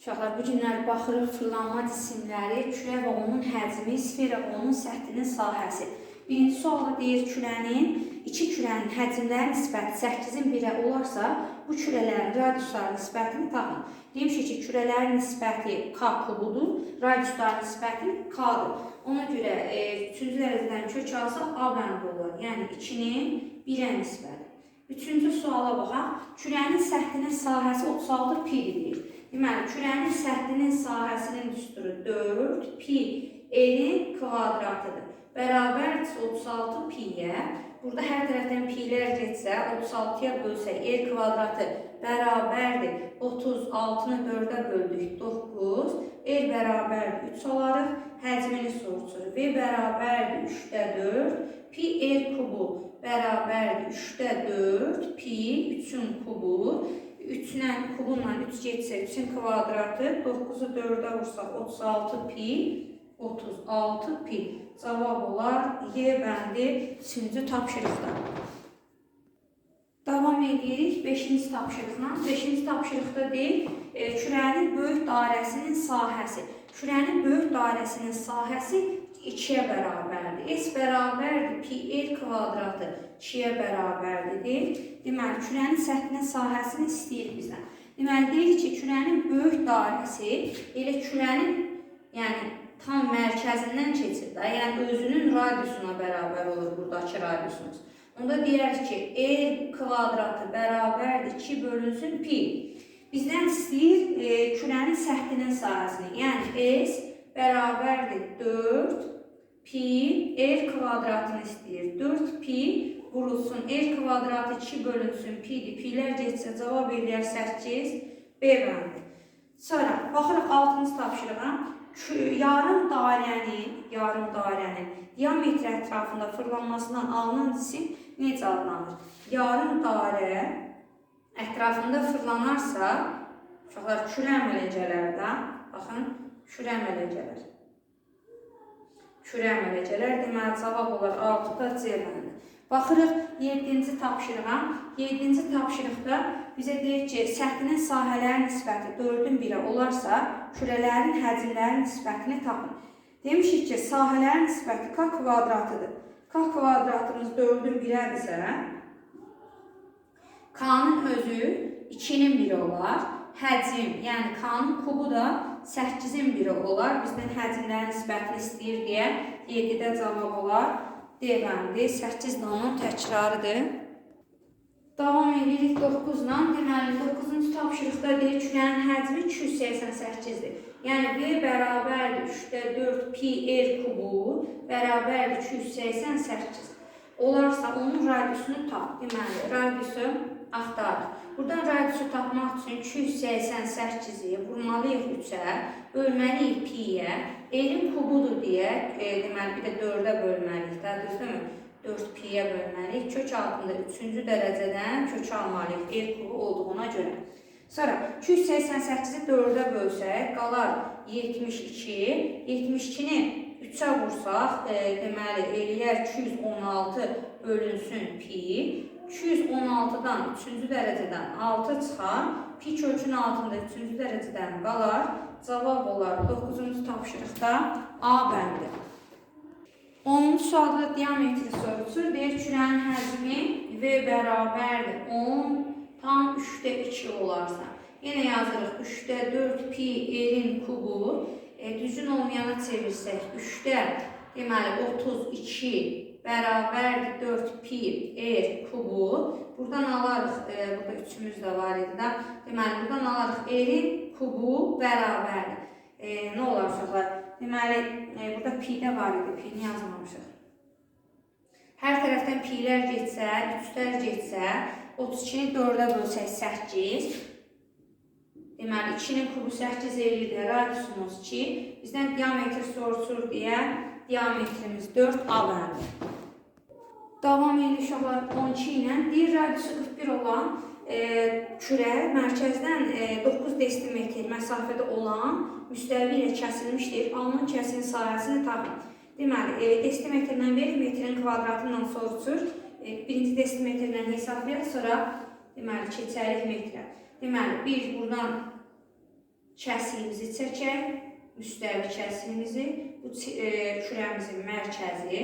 Uşaqlar bu günlər baxırıq fırlanma cisimləri, kürə və onun həcmi, sfera və onun səthinin sahəsi. Birinci sualda deyir kürənin, iki kürənin həcmləri nisbəti 8-in 1-ə olarsa, bu kürələrin radiusları nisbətini tapın. Demişik ki, kürələrin nisbəti K kubudur, radiusların nisbəti K-dır. Ona görə e, üçüncü dərəcədən kök alsaq A bəndi olur. Yəni 2-nin 1-ə nisbəti. Üçüncü suala baxaq. Kürənin səthinin sahəsi 36 pi deyir. Deməli, kürənin səthinin sahəsinin düsturu 4 pi n-in kvadratıdır. Bərabər 36 pi-yə. Burada hər tərəfdən pi-lər getsə, 36-ya bölsək, r kvadratı bərabərdir. 36-nı 4-ə böldük, 9. R bərabərdir 3 olarıq. Həcmini soruşur. V bərabərdir 3-də 4. Pi r kubu bərabərdir 3-də 4. Pi 3-ün kubu. 3-lə kubunla 3 getsə 3-ün kvadratı. 9-u 4-ə vursaq 36 pi. 36 pi. Cavab olar Y bəndi 3-cü tapşırıqda. Davam edirik 5-ci tapşırıqla. 5-ci tapşırıqda deyil, e, kürənin böyük dairəsinin sahəsi. Kürənin böyük dairəsinin sahəsi 2-yə bərabərdir. S bərabərdir pi r kvadratı 2-yə bərabərdir. deyil. Deməli, kürənin səthinin sahəsini istəyir bizdən. Deməli, deyir ki, kürənin böyük dairəsi elə kürənin, yəni tam mərkəzindən keçir də, yəni özünün radiusuna bərabər olur buradakı radiusumuz. Onda deyərik ki, r kvadratı bərabərdir 2 bölünsün pi. Bizdən istəyir e, kürənin səthinin sahəsini. Yəni s bərabərdir 4 pi r kvadratını istəyir. 4 pi vurulsun r kvadratı 2 bölünsün pi'dir. Pi'lər getsə cavab eləyər 8 B bəndi. Sonra baxırıq 6-cı tapşırığa. Yarım dairənin, yarım dairənin diametri ətrafında fırlanmasından alınan cisim necə adlanır? Yarım dairə ətrafında fırlanarsa, uşaqlar kürə əmələcələrdə, baxın, kürə əmələcələr. Kürə əmələcələr deməli cavab olar 6-da C bəndi. Baxırıq 7-ci tapşırığa. 7-ci tapşırıqda bizə deyir ki, səthinin sahələri nisbəti 4-ün 1-ə olarsa, kürələrin həcmləri nisbətini tapın. Demişik ki, sahələrin nisbəti k kvadratıdır. k kvadratımız 4-ün 1-ədirsə, K-nın özü 2-nin 1-i olar. Həcm, yəni K-nın kubu da 8-in 1-i olar. Bizdən həcmlərin nisbətini istəyir deyə 7-də cavab olar. D bəndi 8 də onun təkrarıdır. Davam edirik 9-la. Deməli 9-cu tapşırıqda deyir külənin həcmi 288-dir. Yəni V bərabərdir 3-də 4 pi r kubu bərabərdir 288. Olarsa onun radiusunu tap. Deməli radiusu axtarır. Buradan radiusu tapmaq üçün 288-i vurmalıyıq 3-ə, bölməliyik pi-yə. R-in kubudur deyə, e, deməli bir də 4-ə bölməliyik də, düzdürmü? 4 pi-yə bölməliyik. Kök altında 3-cü dərəcədən kök almalıyıq R kubu olduğuna görə. Sonra 288-i 4-ə bölsək, qalar 72. 72-ni 3-ə vursaq, e, deməli eləyər 216 bölünsün pi. 216-dan 3-cü dərəcədən 6 çıxar. Pi kökün altında 3-cü dərəcədən qalar. Cavab olar 9-cu tapşırıqda A bəndi. 10-cu sualda diametri sorulur. Deyir kürənin həcmi V bərabərdir 10 tam 3-də 2 olarsa. Yenə yazırıq 3-də 4 pi r-in kubu. E, düzgün olmayana çevirsək 3-də deməli 32 bərabərdir 4 pi r kubu. Buradan alarıq, e, burada üçümüz də var idi də. Deməli, buradan alarıq r-in kubu bərabərdir. E, nə olar uşaqlar? Deməli, e, burada pi-də var idi, pi-ni yazmamışıq. Hər tərəfdən pi-lər getsə, 3-lər getsə, 32-ni 4-ə bölsək 8. Deməli, 2-nin kubu 8 eləyir də, radiusumuz 2. Bizdən diametr soruşur deyə diametrimiz 4 A bəndi. Davam edirik uşaqlar 12 ilə. Deyir radiusu 41 olan e, kürə mərkəzdən e, 9 desimetr məsafədə olan müstəvi ilə kəsilmişdir. Alınan kəsin sahəsini tapın. Deməli, e, desimetrlə verir, metrin kvadratı ilə soruşur. E, birinci desimetrlə hesablayaq, sonra deməli keçərik metrə. Deməli, biz buradan kəsiyimizi çəkək. Müstəvi kəsiyimizi, bu e, kürəmizin mərkəzi,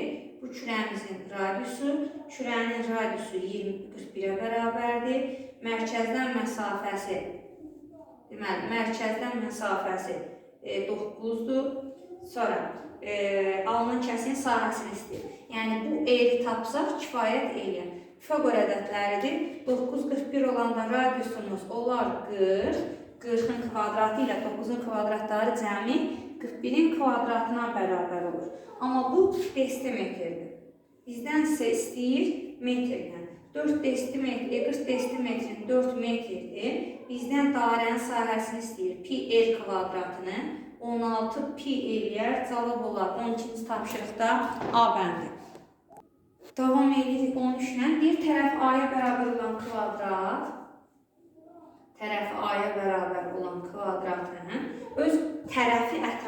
bu kürəmizin radiusu, kürənin radiusu 20-41-ə bərabərdir. Mərkəzdən məsafəsi, deməli, mərkəzdən məsafəsi e, 9-dur. Sonra e, alınan kəsiyin sahəsini istəyir. Yəni bu eri tapsaq kifayət eləyər. Pifaqor ədədləridir. 9-41 olanda radiusumuz olar 40. 40-ın kvadratı ilə 9-un kvadratları cəmi 41-in kvadratına bərabər olur. Amma bu desimetrdir. Bizdən isə istəyir metrlə. 4 desimetr, e, 40 desimetrin 4 metrdir. Bizdən dairənin sahəsini istəyir. Pi r kvadratını 16 pi eləyər. Cavab olar 12-ci tapşırıqda A bəndi. Davam edirik 13-lə. Bir tərəf A-ya bərabər olan kvadrat tərəfi A-ya bərabər olan kvadratın öz tərəfi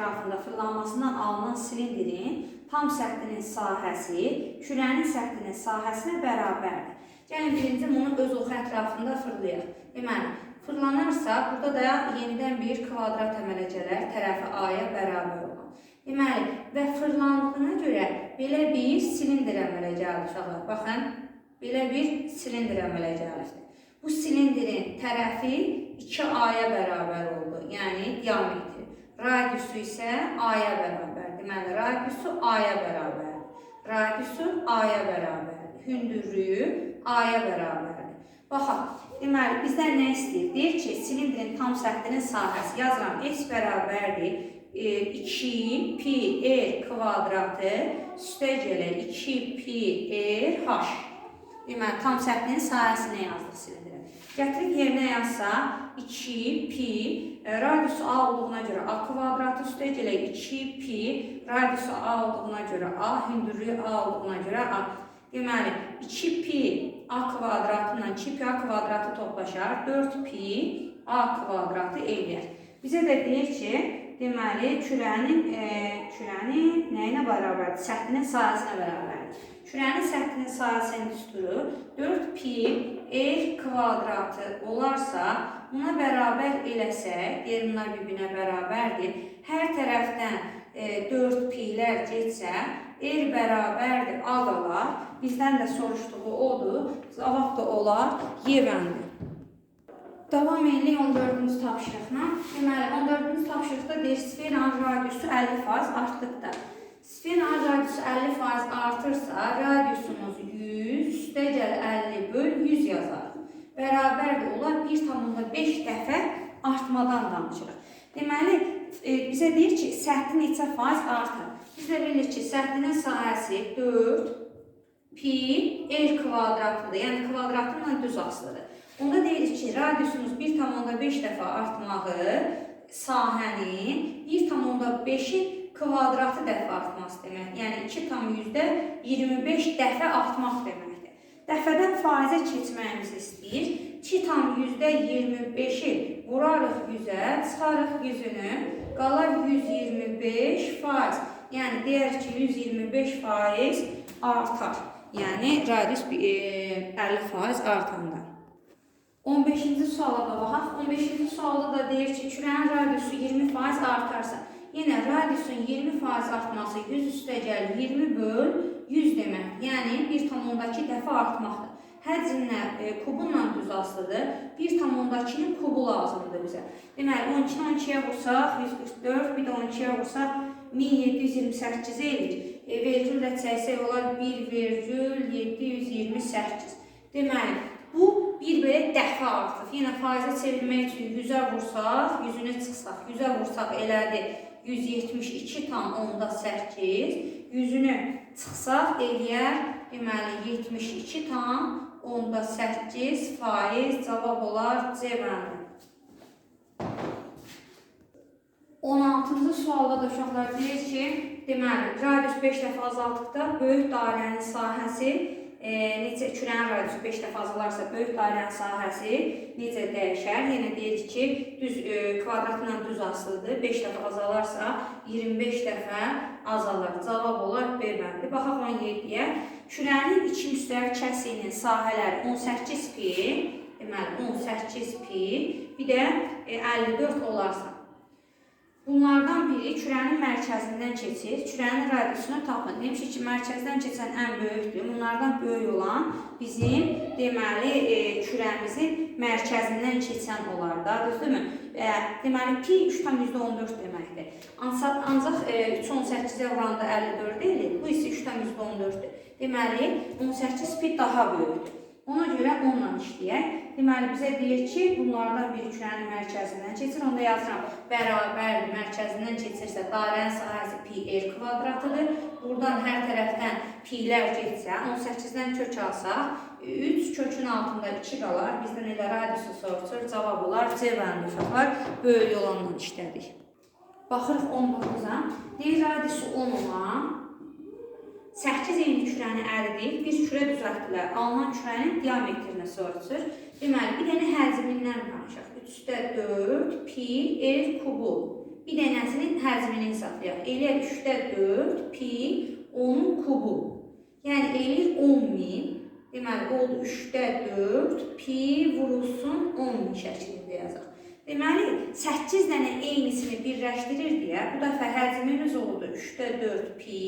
ətrafında fırlanmasından alınan silindrin tam səthinin sahəsi kürənin səthinin sahəsinə bərabərdir. Gəlin birinci bunu öz oxu ətrafında fırlayaq. Deməli, fırlanırsa burada da yenidən bir kvadrat əmələ gələr tərəfi A-ya bərabər olan. Deməli, və fırlandığına görə belə bir silindr əmələ gəlir uşaqlar. Baxın, belə bir silindr əmələ gəlirdi. Bu silindrin tərəfi 2A-ya bərabər oldu, yəni diametri. Radiusu isə A-ya bərabər. Deməli, radiusu A-ya bərabərdir. Radiusu A-ya bərabərdir. Hündürlüyü A-ya bərabərdir. Baxaq, deməli, bizdən nə istəyir? Deyir ki, silindrin tam səthinin sahəsi yazıram. S bərabərdir. e, 2 pi r kvadratı üstə gələ 2 pi r h. Deməli, tam səthinin sahəsini yazdıq silindrə. Gətirib yerinə yazsa 2 pi e, radiusu a olduğuna görə a kvadratı üstə gələ 2 pi radiusu a olduğuna görə a, hündürlüyü a olduğuna görə a. Deməli, 2 pi a kvadratla 2 pi a kvadratı toplaşar, 4 pi a kvadratı eləyər. Bizə də deyir ki, deməli, kürənin e, kürənin nəyinə bərabərdir? Səthinin sahəsinə bərabərdir. Kürənin səthinin sahəsinin düsturu 4 pi r kvadratı olarsa, buna bərabər eləsək, deyir bunlar bir-birinə bərabərdir. Hər tərəfdən e, 4 pi'lər getsə, r bərabərdir a qalar. Bizdən də soruşduğu odur. Cavab da olar Y-vəndir. Davam edirik 14-cü tapşırıqla. Deməli, 14-cü tapşırıqda deyir sferanın radiusu 50% artdıqda. Sferanın radiusu 50% artırsa, radiusumuz 100, üstə gəl 50 böl 100 yazarıq. Bərabərdir, olar 1,5 dəfə artmadan danışırıq. Deməli, e, bizə deyir ki, səthin neçə faiz artır. Biz də bilirik ki, səthinin sahəsi 4 pi r kvadratıdır. Yəni kvadratınla düz asılıdır. Onda deyirik ki, radiusumuz 1,5 dəfə artmağı sahənin 1,5-in kvadratı dəfə artması demək. Yəni 2,25 dəfə artmaq deməkdir. Dəfədən faizə keçməyimizi istəyir. 2,25-i vurarıq 100-ə, çıxarıq 100-ünü, qalar 125 faiz. Yəni deyək ki, 125 faiz artar. Yəni radius e, 50 faiz artanda. 15-ci suala da baxaq. 15-ci sualda da deyir ki, kürənin radiusu 20% artarsa, yenə radiusun 20% artması 100 üstə gəlir 20 böl 100 demək. Yəni 1,2 dəfə artmaqdır. Həcmlə e, kubunla düz asılıdır. 1,2-nin kubu lazımdır bizə. Deməli 12-ni 12-yə vursaq 144, bir də 12-yə vursaq 1728 eləyir. E, vergüllə çəksək olar 1,728. Deməli, bu bir belə dəfə artıq. Yenə faizə çevirmək üçün 100-ə vursaq, 100-ünü çıxsaq, 100-ə vursaq elədi 172,8. 100-ünü çıxsaq eləyər, deməli 72,8 faiz cavab olar C bəndi. 16-cı sualda da uşaqlar deyir ki, deməli, radius 5 dəfə azaltdıqda böyük dairənin sahəsi e, necə kürənin radiusu 5 dəfə azalarsa, böyük dairənin sahəsi necə dəyişər? Yenə deyirik ki, düz e, kvadratla düz asılıdır. 5 dəfə azalarsa, 25 dəfə azalır. Cavab olar B bəndi. Baxaq 17-yə. Kürənin iki müstəvi kəsiyinin sahələri 18 pi, deməli 18 pi, bir də e, 54 olarsa biri kürənin mərkəzindən keçir. Kürənin radiusunu tapın. Demişik ki, mərkəzdən keçən ən böyükdür. Bunlardan böyük olan bizim deməli e, kürəmizin mərkəzindən keçən olar da, düzdürmü? E, deməli pi 3,14 deməkdir. Ancaq ancaq e, 3.18-ə vuranda 54 deyil. Bu isə 3,14-dür. Deməli 18 pi daha böyükdür. Ona görə onunla işləyək. Deməli bizə deyir ki, bunlardan biri kürənin mərkəzindən keçir. Onda yazıram bərabərdir. Mərkəzindən keçirsə dairənin sahəsi pi r kvadratıdır. Buradan hər tərəfdən pilər getsə, 18-dən kök alsaq, 3 kökün altında 2 qalar. Bizdən elə radiusu soruşur. Cavab olar C bəndi uşaqlar. Böyük olanla işlədik. Baxırıq 19-a. Deyir radiusu 10 olan 8 eyni kürəni əridib, bir kürə düzəltdilər. Alınan kürənin diametrini soruşur. Deməli, bir dənə həcmindən danışaq. 3 üstə 4 pi r kubu. Bir dənəsinin həcmini hesablayaq. Eləyək 3 üstə 4 pi onun kubu. Yəni eləyir 10 min. Deməli, oldu 3 üstə 4 pi vurulsun 10 min şəklində yazaq. Deməli, 8 dənə eynisini birləşdirir deyə bu dəfə həcmimiz oldu 3-də 4 pi.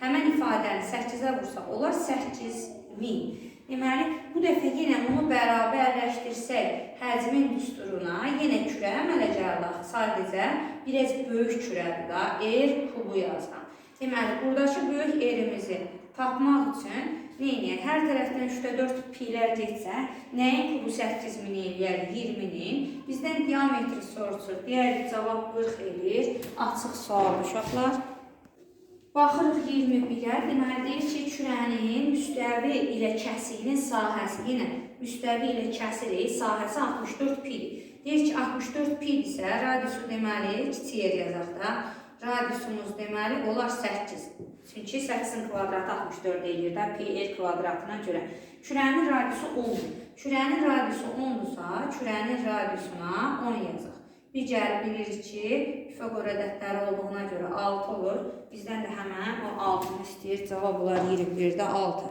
Həmən ifadəni 8-ə vursaq olar 8000. Deməli, bu dəfə yenə bunu bərabərləşdirsək həcmin düsturuna yenə kürə əmələ gəldik. Sadəcə biraz böyük kürədir da, R kubu yazıram. Deməli, buradakı böyük R-imizi tapmaq üçün neyini? Hər tərəfdən 3-də 4 pilər getsə, nəyin kubu 8000 eləyər? 20-nin. Bizdən diametri soruşur. Deyərik, cavab 40 eləyir. Açıq sual uşaqlar. Baxırıq 21-ə. Deməli deyir ki, kürənin müstəvi ilə kəsiyinin sahəsi yenə müstəvi ilə kəsirik. Sahəsi 64 pi-dir. Deyir ki, 64 pi-dirsə, radiusu deməli kiçik yer yazaq da. Radiusumuz deməli olar 8. Çünki 8-in kvadratı 64 eləyir də pi r kvadratına görə. Kürənin radiusu 10-dur. Kürənin radiusu 10-dursa, kürənin radiusuna 10 yazaq. Gəlib bilirik ki, Pifagor ədədləri olduğuna görə 6 olur. Bizdən də həmən o 6-nı istəyir. Cavab olar 21-də 6.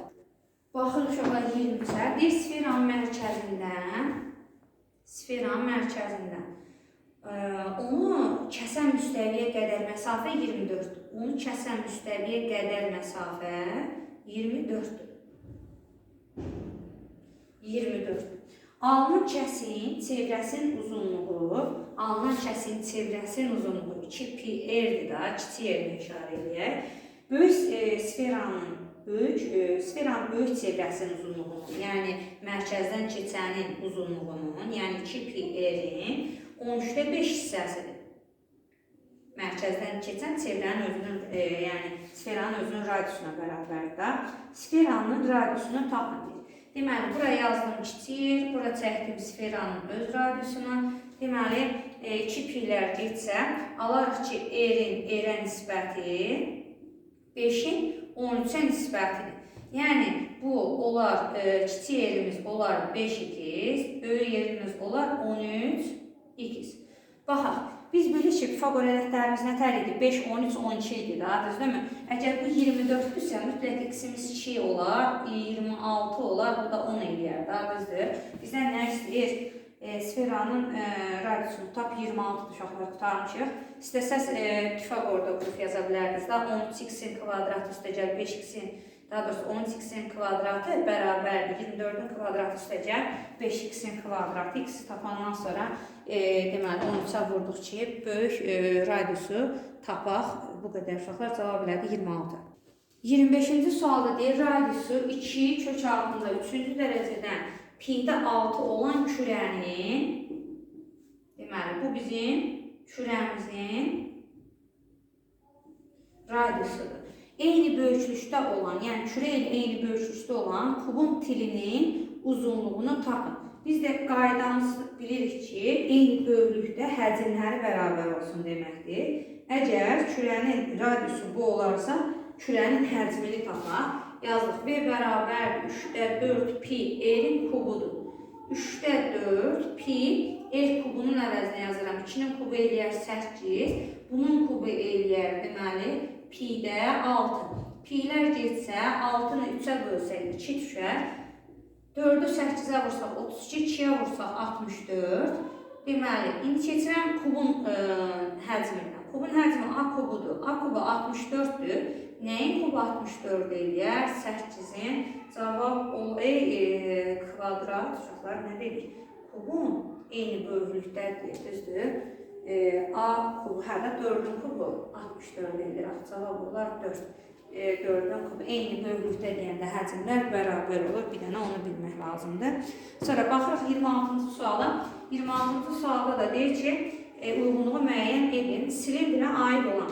Baxın uşaqlar 23-ə. Bir sferanın mərkəzindən sferanın mərkəzindən ə, onu kəsən müstəviyə qədər məsafə 24-dür. Onu kəsən müstəviyə qədər məsafə 24-dür. 24. Alınan kəsin çevrəsinin uzunluğu, alınan kəsin çevrəsinin uzunluğu 2 pi r-dir da, kiçik r-ni işarə edək. Böyük e, sferanın böyük e, sferanın böyük çevrəsinin uzunluğunun, yəni mərkəzdən keçənin uzunluğunun, yəni 2 pi r-in 13-də 5 hissəsidir. Mərkəzdən keçən çevrənin özünün, e, yəni sferanın özünün radiusuna bərabərdir da. Sferanın radiusunu tapın. Deməli, bura yazdım kiçik, bura çəkdim sferanın öz radiusuna. Deməli, 2 pilər getsə, alarıq ki, r-in r-ə nisbəti 5-in 13-ə nisbətidir. Yəni, bu olar, e, kiçik yerimiz olar 5x, böyük yerimiz olar 13x. Baxaq, biz bilirik ki, Pifagor ədədlərimiz nətər idi? 5, 13, 12 idi da, düzdürmü? Əgər bu 24-dürsə, mütləq x-imiz 2 olar, 26 olar, bu da 10 eləyər da, düzdür? Bizdən nə istəyir? E, sferanın e, radiusunu tap 26 uşaqlar qutarmışıq. İstəsəz e, Pifagorda qrup yaza bilərdiniz da, 13x-in kvadratı üstə gəl 5x-in daha doğrusu 13x-in kvadratı bərabər 24-ün kvadratı üstə gəl 5x-in kvadratı. X-i tapandan sonra e, deməli 13-ə vurduq ki, böyük e, radiusu tapaq. Bu qədər uşaqlar cavab elədi 26. 25-ci sualda deyir, radiusu 2 kök altında 3-cü dərəcədən pi-də 6 olan kürənin deməli bu bizim kürəmizin radiusudur. Eyni böyüklükdə olan, yəni kürə ilə eyni böyüklükdə olan kubun tilinin uzunluğunu tapın. Biz də qaydamız bilirik ki, eyni böyüklükdə həcmləri bərabər olsun deməkdir. Əgər kürənin radiusu bu olarsa, kürənin həcmini tapaq. Yazdıq. V bərabər 3-də 4 pi r-in kubudur. 3-də 4 pi r kubunun əvəzinə yazıram. 2-nin kubu eləyər 8. Bunun kubu eləyər deməli pi-də 6. Pi-lər getsə 6-nı 3-ə bölsək 2 düşər. 4-ü 8-ə vursaq 32, 2-yə vursaq 64. Deməli, indi keçirəm kubun ə, həcminə. Kubun həcmi A kubudur. A kubu 64-dür. Nəyin kubu 64 eləyər? 8-in cavab o e, e, kvadrat uşaqlar nə dedik? Kubun eyni böyüklükdədir, düzdür? E, A kubu, hə də 4-ün kubu 64 eləyir. Cavab olar 4. E, 4-ün kubu eyni böyüklükdə deyəndə həcmlər bərabər olur. Bir dənə onu bilmək lazımdır. Sonra baxırıq 26-cı suala. 26-cı sualda da deyir ki, e, uyğunluğu müəyyən edin. Silindrə aid olan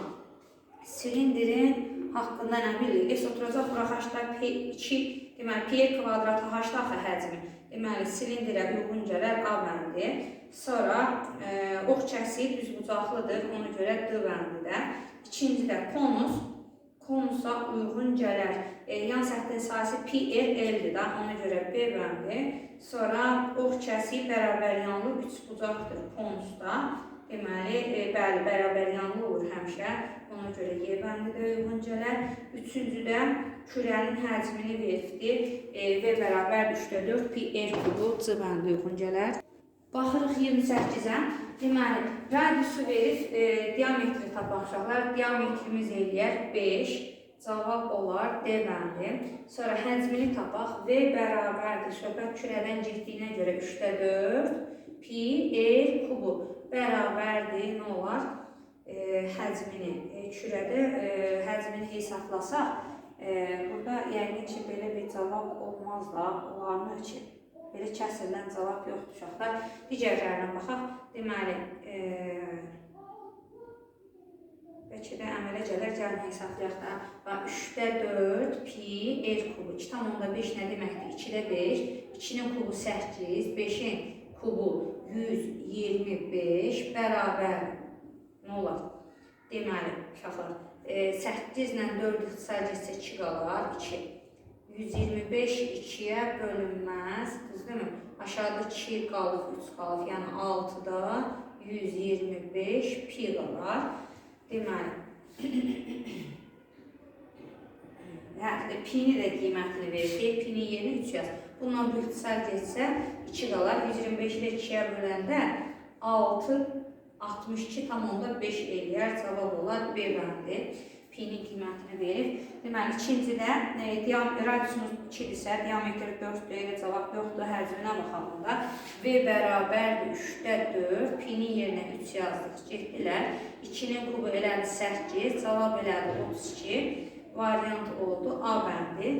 silindrin haqqında nə bilirik? S oturacaq bura h-da P2, deməli P kvadratı h-da həcmi. Deməli silindrə uyğun gələr A bəndi. Sonra e, ox kəsiyi düzbucaqlıdır, ona görə D bəndidə. İkincidə konus, konusa uyğun gələr. E, yan səthin sahəsi PL L-dir da, ona görə B bəndi. Sonra ox kəsiyi bərabər yanlı üçbucaqdır konusda. Deməli, bəli, bərabər yanlı olur həmişə. Ona görə Y bəndi də uyğun gələr. Üçüncüdə kürənin həcmini veribdir e, və bərabər 3-də 4 pi R kubu C bəndi uyğun gələr. Baxırıq 28-ə. Deməli, radiusu verib e, diametri tapaq uşaqlar. Diametrimiz eləyər 5. Cavab olar D bəndi. Sonra həcmini tapaq. V bərabərdir. Söhbət kürədən getdiyinə görə 3-də 4 pi R kubu bərabərdir. Nə olar? E, həcmini e, kürədə e, həcmini hesablasaq, e, burada yəqin ki, belə bir cavab olmaz da, olarmı ki? Belə kəsilən cavab yoxdur uşaqlar. Digərlərinə baxaq. Deməli, e, bəlkə də əmələ gələr, gəlin hesablayaq da. Bax, 3-də 4 pi r kubu. 2 tam onda 5 nə deməkdir? 2-də 5. 2-nin kubu 8, 5-in kubu 125 bərabər nə olar? Deməli, uşaqlar, e, 8 ilə 4 ixtisar etsə 2 qalar, 2. 125 2-yə bölünməz, düzdürmü? Aşağıda 2 qalıb, 3 qalıb, yəni 6-da 125 pi qalar. Deməli, hə, pini də qiymətini verir. Pini yerinə 3 yaz. Bundan bu ixtisar getsə 2 qalar. 125-i də 2-yə böləndə 6 62 tam onda 5 eləyər. Cavab olar B bəndi. Pinin qiymətini verir. Deməli, ikincidə e, diam radiusumuz 2-dirsə, diametr 4-dür, elə cavab 4-dür, həcminə baxanda V bərabərdir 3-də 4, pinin yerinə 3 yazdıq, getdilər. 2-nin kubu elədi 8, cavab elədi 32, variant oldu A bəndi.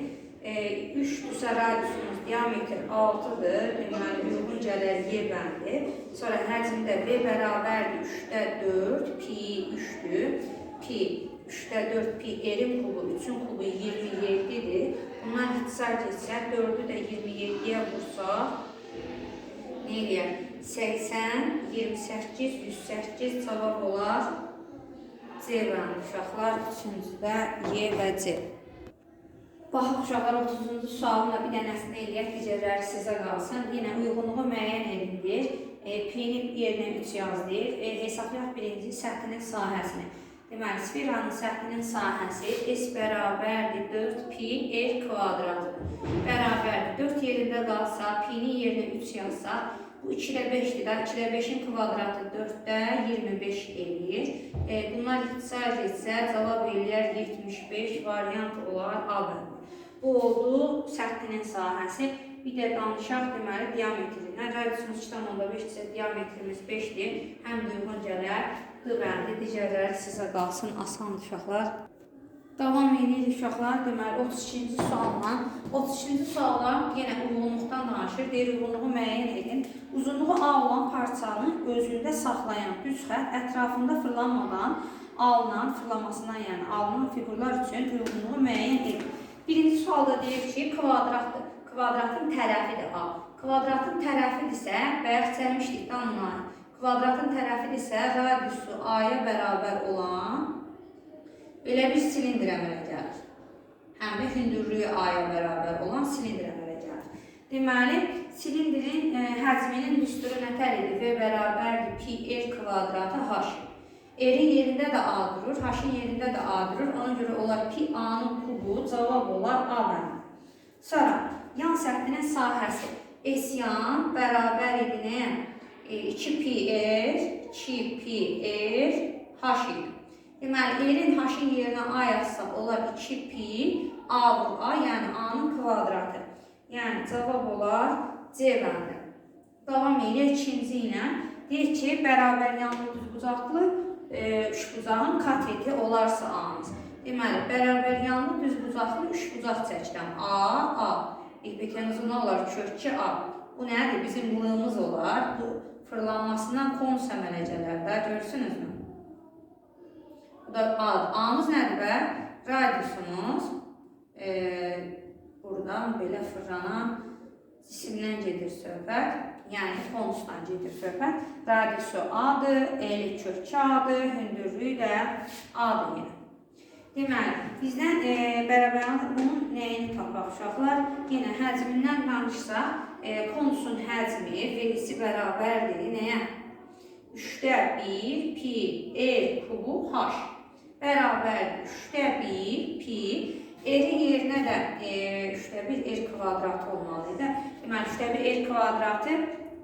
E, 3-dürsə radiusumuz diametr 6-dır, deməli, uyğun gələr Y bəndi. Sonra həcmdə V bərabərdir 3-də 4, pi 3-dür, pi 3-də 4 pi erin kubu, 3-ün kubu 27-dir. Bundan ixtisar getsə, 4-ü də 27-yə vursaq, nə eləyər? 80, 28, 108 cavab olar. C bəndi uşaqlar, üçüncüdə Y və C. Baxın uşaqlar 30-cu sualına bir dənəsini eləyək, digərləri sizə qalsın. Yenə uyğunluğu müəyyən edindir. E, P-ni yerinə 3 yazdır. E, hesablayaq birinci səthinin sahəsini. Deməli, sferanın səthinin sahəsi S bərabərdir 4 pi R kvadratıdır. Bərabərdir. 4 yerində qalsa, pi-nin yerinə 3 yazsa, bu 2 ilə 5-dir də, 2 ilə 5-in kvadratı 4-də 25 eləyir. E, bunlar ixtisar etsə, cavab eləyər 75, variant olar A bəndi. Bu oldu səthinin sahəsi. Bir də danışaq deməli diametrindən. Radiusumuz 2,5-dirsə diametrimiz 5-dir. Həm uyğun gələr. D bəndi digərləri sizə qalsın asandır uşaqlar. Davam edirik uşaqlar. Deməli 32-ci sualla 32-ci sualda yenə uyğunluqdan danışır. Deyir uyğunluğu müəyyən edin. Uzunluğu A olan parçanı özündə saxlayan düz xətt ətrafında fırlanmadan alınan fırlamasından yəni alınan fiqurlar üçün uyğunluğu müəyyən edin. Birinci sualda deyir ki, kvadratdır. Kvadratın tərəfidir A. Kvadratın tərəfidirsə, bayaq çəkmişdik də ondan. Kvadratın tərəfidirsə, radiusu A-ya bərabər olan belə bir silindr əmələ gəlir. Həm də hündürlüyü A-ya bərabər olan silindr əmələ gəlir. Deməli, silindrin e, həcminin düsturu nətər idi? V bərabərdir pi r kvadratı h. R-in yerində də A durur, H-in yerində də A durur. Ona görə olar pi A-nın kubu, cavab olar A bəndi. Sonra yan səthinin sahəsi S yan bərabər edilən 2 pi R, 2 pi R, H idi. Deməli, erin haşın yerinə a yazsaq olar 2 pi a vur a, yəni a-nın kvadratı. Yəni cavab olar C bəndi. Davam edir ikinci ilə. Deyir ki, bərabər yanlı düzbucaqlı e, üçbucağın kateti olarsa A-mız. Deməli, bərabər yanlı düzbucaqlı üçbucaq çəkirəm. A, A. İpekənizin nə olar? Kökçü A. Bu nədir? Bizim lığımız olar. Bu fırlanmasından konus əmələcələr də. Görürsünüzmü? Bu da A. A-mız nədir bə? Radiusumuz. E, buradan belə fırlanan cisimdən gedir söhbət. Yəni konusdan gedir söhbət. Radiusu A-dır, eli kökçü A-dır, hündürlüyü də A-dır yenə. Deməli, bizdən e, bərabərlik bunun nəyini tapaq uşaqlar? Yenə həcmindən danışsaq, e, konusun həcmi verisi bərabərdir nəyə? 3-də 1 pi r kubu h bərabər 3-də 1 pi r-in yerinə də e, 3-də 1 r kvadratı olmalıdır. Deməli, 3-də 1 r kvadratı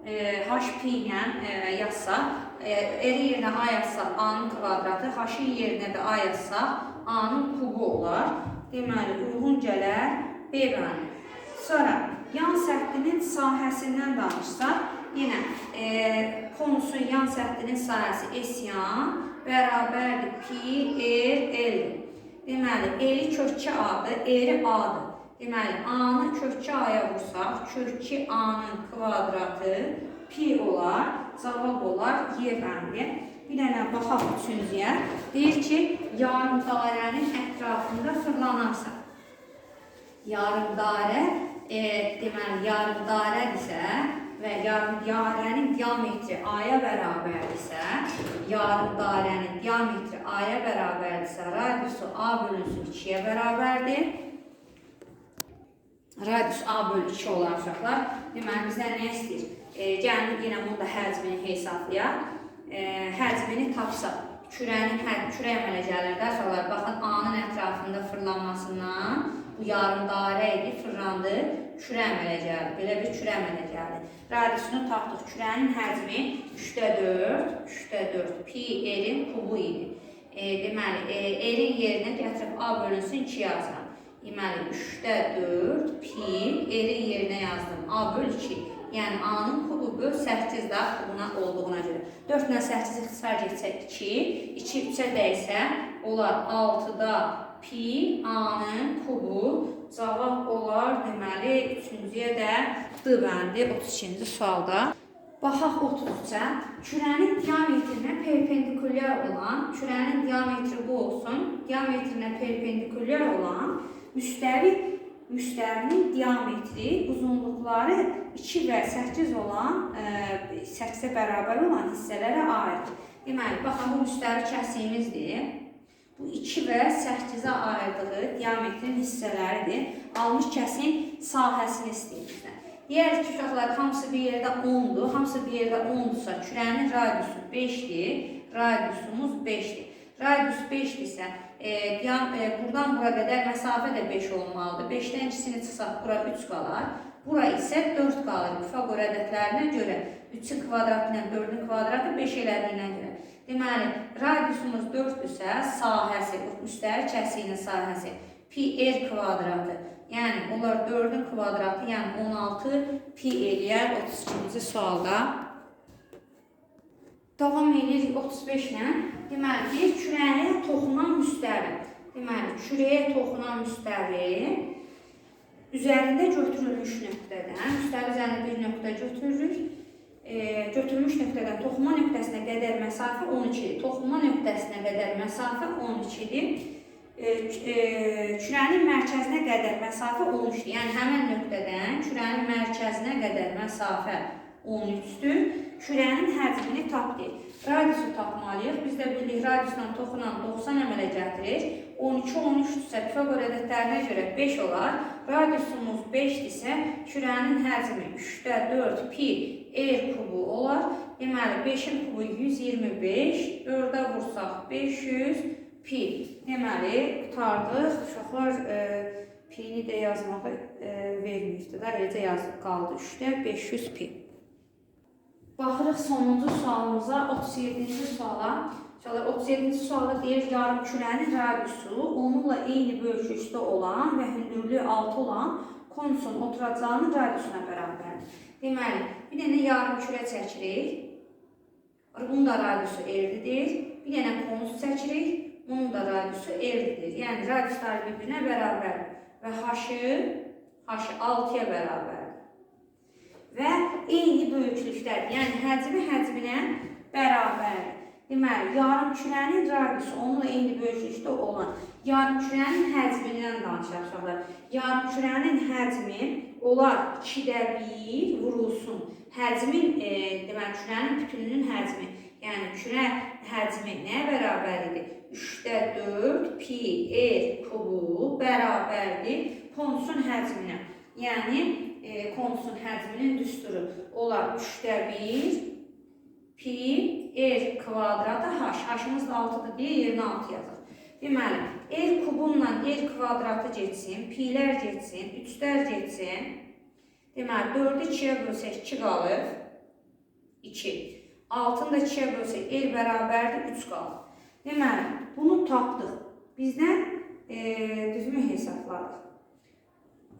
e, h pi ilə e, yazsaq, e, r-in yerinə a yazsaq a-nın kvadratı, h-in yerinə də a yazsaq a-nın kubu olar. Deməli, uyğun gələr B bəndi. Sonra yan səthinin sahəsindən danışsaq, yenə e, konusun yan səthinin sahəsi S yan bərabərdir pi r l. Deməli, eli kökçü A-dır, eri A-dır. Deməli, A-nı kökçü A-ya vursaq, kökçü A-nın kvadratı pi olar, cavab olar Y bəndi. Bir dənə baxaq üçüncüyə. Deyir ki, yarım dairənin ətrafında fırlanarsan. Yarım dairə, e, deməli, yarım dairədirsə və yarım dairənin diametri A-ya bərabərdirsə, yarım dairənin diametri A-ya bərabərdirsə, radiusu A bölünsün 2-yə bərabərdir. Radius A bölü 2 olan uşaqlar. Deməli, bizdən nə istəyir? E, gəlin yenə bunu da həcmini hesablayaq. E, həcmini tapsaq, kürənin kürə əmələ gəlir də sonra baxın A-nın ətrafında fırlanmasından bu yarım dairə idi, fırlandı, kürə əmələ gəldi. Belə bir kürə əmələ gəldi. Radiusunu tapdıq. Kürənin həcmi 3-də 4, 3-də 4 pi r-in kubu idi. E, deməli, e, r-in yerinə gətirib A bölünsün 2 yazıram. Deməli, 3-də 4 pi r-in yerinə yazdım. A böl 2. Yəni A-nın kubu böl 8 də kubuna olduğuna görə. 4 ilə 8 ixtisar getsək 2, 2 3-ə dəysə olar 6-da pi A-nın kubu cavab olar deməli 3-cüyə də D bəndi 32-ci sualda. Baxaq 33-ə. Kürənin diametrinə perpendikulyar olan, kürənin diametri bu olsun, diametrinə perpendikulyar olan müstəvi müstəvinin diametri, uzunluqları 2 və 8 olan, e, 8-ə bərabər olan hissələrə aiddir. Deməli, baxın bu müstəvi kəsiyimizdir. Bu 2 və 8-ə ayırdığı diametrin hissələridir. Almış kəsin sahəsini istəyir bizdən. Deyərik ki, uşaqlar hamısı bir yerdə 10-dur. Hamısı bir yerdə 10-dursa, kürənin radiusu 5-dir. Radiusumuz 5-dir. Radius 5-dirsə, e, diam, e, buradan bura qədər məsafə də 5 olmalıdır. 5-dən ikisini çıxsaq, bura 3 qalar. Bura isə 4 qalır. Pifagor ədədlərinə görə 3-ün kvadratı ilə 4-ün kvadratı 5 elədiyinə görə. Deməli, radiusumuz 4-dürsə, sahəsi, üstəri kəsiyinin sahəsi pi r kvadratı. Yəni, onlar 4-ün kvadratı, yəni 16 pi eləyər 32-ci sualda. Davam edirik 35 ilə. Deməli, deyir kürəyə toxunan müstəvi. Deməli, kürəyə toxunan müstəvi üzərində götürülmüş nöqtədən, müstəvi üzərində bir nöqtə götürürük. E, götürülmüş nöqtədən toxunma nöqtəsinə qədər məsafə 12-dir. Toxunma nöqtəsinə qədər məsafə 12-dir. E, e, kürənin mərkəzinə qədər məsafə 13-dür. Yəni həmin nöqtədən kürənin mərkəzinə qədər məsafə 13-dür. Kürənin həcmini tap deyil. Radiusu tapmalıyıq. Biz də bilirik radiusla toxunan 90 əmələ gətirir. 12 13-dürsə Pifagor ədədlərinə görə 5 olar. Radiusumuz 5-dirsə kürənin həcmi 3-də 4 pi r kubu olar. Deməli 5-in kubu 125, 4-ə vursaq 500 pi. Deməli qutardıq. Uşaqlar e, pi-ni də yazmağı e, verməyibdi də. Eləcə yazıb qaldı 3-də 500 pi. Baxırıq sonuncu sualımıza, 37-ci suala. Uşaqlar 37-ci sualda deyir yarım kürənin radiusu onunla eyni böyüklükdə olan və hündürlüyü 6 olan konusun oturacağının radiusuna bərabərdir. Deməli, bir dənə yarım kürə çəkirik. Bunun da radiusu R-dir. Bir dənə konus çəkirik. Bunun da radiusu R-dir. Yəni radiuslar bir-birinə bərabərdir. Və h-ı h 6-ya bərabərdir. Və eyni böyüklükdədir. Yəni həcmi həcminə bərabərdir. Deməli, yarım kürənin radiusu onunla eyni böyüklükdə olan yarım kürənin həcmindən danışaq uşaqlar. Yarım kürənin həcmi olar 2-də 1 vurulsun. Həcmin, e, deməli, kürənin bütününün həcmi. Yəni kürə həcmi nəyə bərabər idi? 3-də 4 pi r kubu bərabərdir konusun həcminə. Yəni e, konusun həcminin düsturu olar 3-də 1 pi r kvadratı h. H-ımız da 6-dır deyə yerinə 6 yazır. Deməli, r kubunla r kvadratı getsin, pi'lər getsin, 3'lər getsin. Deməli, 4-ü 2-yə bölsək 2 qalır. 2. 6-ını da 2-yə bölsək r bərabərdir 3 qalır. Deməli, bunu tapdıq. Bizdən e, düzmü hesabladıq.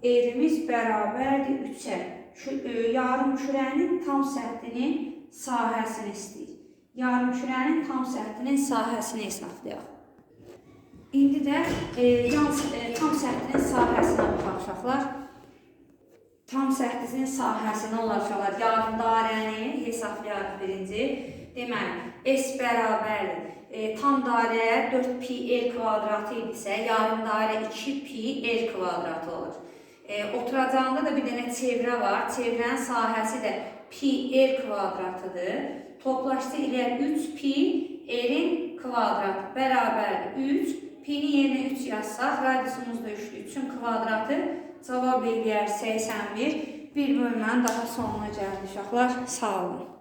R-imiz bərabərdir 3-ə. Şu, e, yarım kürənin tam səthinin sahəsini istəyir. Yarım kürənin tam səthinin sahəsini hesablayaq. İndi də e, yan, e, tam səthinin sahəsinə baxaq uşaqlar. Tam səthinin sahəsini olar uşaqlar. Yarım dairəni hesablayarıq birinci. Deməli, S bərabərdir. E, tam dairə 4pi r kvadratı idisə, yarım dairə 2pi r kvadratı olur. E, oturacağında da bir dənə çevrə var. Çevrənin sahəsi də pi r kvadratıdır. Toplaşsa ilə 3 pi r'in kvadratı bərabərdir 3. Pi-ni yerinə 3 yazsaq, radiusumuz da 3-dür. 3-ün kvadratı cavab eləyər 81. Bir bölmənin daha sonuna gəldik uşaqlar. Sağ olun.